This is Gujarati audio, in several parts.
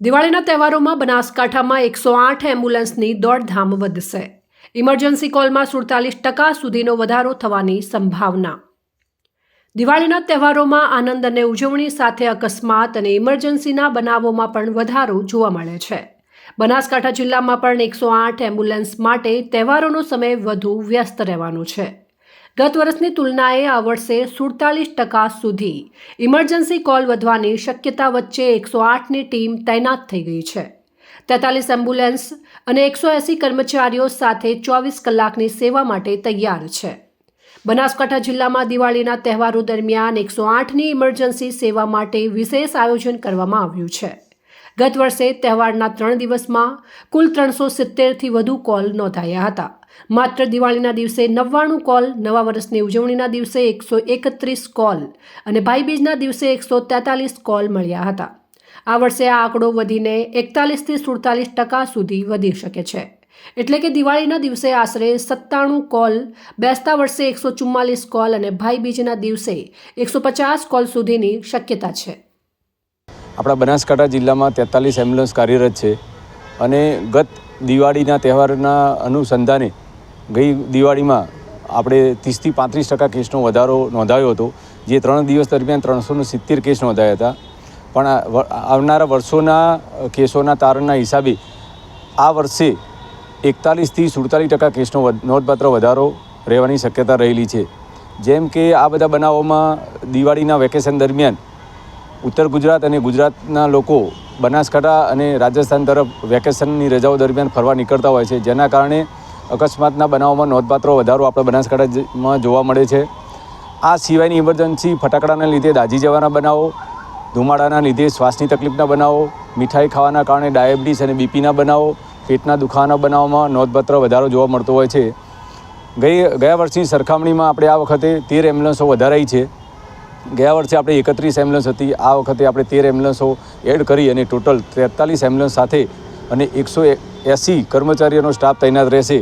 દિવાળીના તહેવારોમાં બનાસકાંઠામાં એકસો આઠ એમ્બ્યુલન્સની દોડધામ વધશે. ઇમરજન્સી કોલમાં સુડતાલીસ ટકા સુધીનો વધારો થવાની સંભાવના. દિવાળીના તહેવારોમાં આનંદ અને ઉજવણી સાથે અકસ્માત અને ઇમરજન્સીના બનાવોમાં પણ વધારો જોવા મળે છે. બનાસકાંઠા જિલ્લામાં પણ એકસો આઠ એમ્બ્યુલન્સ માટે તહેવારોનો સમય વધુ વ્યસ્ત રહેવાનો છે. ગત વર્ષની તુલનાએ આ વર્ષે સુડતાલીસ ટકા સુધી ઇમરજન્સી કોલ વધવાની શક્યતા વચ્ચે એકસો આઠની ટીમ તૈનાત થઈ ગઈ છે. તેતાલીસ એમ્બ્યુલન્સ અને એકસો એંસી કર્મચારીઓ સાથે ચોવીસ કલાકની સેવા માટે તૈયાર છે. બનાસકાંઠા જિલ્લામાં દિવાળીના તહેવારો દરમિયાન એકસો આઠની ઇમરજન્સી સેવા માટે વિશેષ આયોજન કરવામાં આવ્યું છે. ગત વર્ષે તહેવારના ત્રણ દિવસમાં કુલ ત્રણસો સિત્તેરથી વધુ કોલ નોંધાયા હતા. માત્ર દિવાળીના દિવસે નવ્વાણું કોલ, નવા વર્ષની ઉજવણીના દિવસે એકસો એકત્રીસ કોલ અને ભાઈબીજના દિવસે એકસો તેતાલીસ કોલ મળ્યા હતા. આ વર્ષે આ આંકડો વધીને એકતાલીસથી સુડતાલીસ ટકા સુધી વધી શકે છે. એટલે કે દિવાળીના દિવસે આશરે સત્તાણું કોલ, બેસતા વર્ષે એકસો ચુમ્માલીસ કોલ અને ભાઈબીજના દિવસે એકસો પચાસ કોલ સુધીની શક્યતા છે. આપણા બનાસકાંઠા જિલ્લામાં તેતાલીસ એમ્બ્યુલન્સ કાર્યરત છે. અને ગત દિવાળીના તહેવારના અનુસંધાને ગઈ દિવાળીમાં આપણે ત્રીસથી પાંત્રીસ ટકા કેસનો વધારો નોંધાયો હતો, જે ત્રણ દિવસ દરમિયાન ત્રણસોને સિત્તેર કેસ નોંધાયા હતા. પણ આવનારા વર્ષોના કેસોના તારણના હિસાબે આ વર્ષે એકતાલીસથી સુડતાલીસ ટકા કેસનો નોંધપાત્ર વધારો રહેવાની શક્યતા રહેલી છે. જેમ કે આ બધા બનાવોમાં દિવાળીના વેકેશન દરમિયાન ઉત્તર ગુજરાત અને ગુજરાતના લોકો બનાસકાંઠા અને રાજસ્થાન તરફ વેકેશનની રજાઓ દરમિયાન ફરવા નીકળતા હોય છે, જેના કારણે અકસ્માતના બનાવોમાં નોંધપાત્ર વધારો આપણે બનાસકાંઠામાં જોવા મળે છે. આ સિવાયની ઇમરજન્સી ફટાકડાના લીધે દાઝી જવાના બનાવો, ધુમાડાના લીધે શ્વાસની તકલીફના બનાવો, મીઠાઈ ખાવાના કારણે ડાયાબિટીસ અને બીપીના બનાવો, પેટના દુખાવાના બનાવોમાં નોંધપાત્ર વધારો જોવા મળતો હોય છે. ગઈ, ગયા વર્ષની સરખામણીમાં આપણે આ વખતે તેર એમ્બ્યુલન્સો વધારાઈ છે. ગયા વર્ષે આપણે એકત્રીસ એમ્બ્યુલન્સ હતી, આ વખતે આપણે તેર એમ્બ્યુલન્સો એડ કરી અને ટોટલ તેતાલીસ એમ્બ્યુલન્સ સાથે અને એકસો એંસી કર્મચારીઓનો સ્ટાફ તૈનાત રહેશે.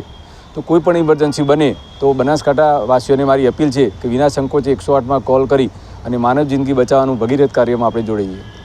તો કોઈ પણ ઇમરજન્સી બને તો બનાસકાંઠા વાસીઓને મારી અપીલ છે કે વિના સંકોચે એકસો આઠમાં કોલ કરી અને માનવ જિંદગી બચાવવાનું ભગીરથ કાર્યમાં આપણે જોડાઈએ.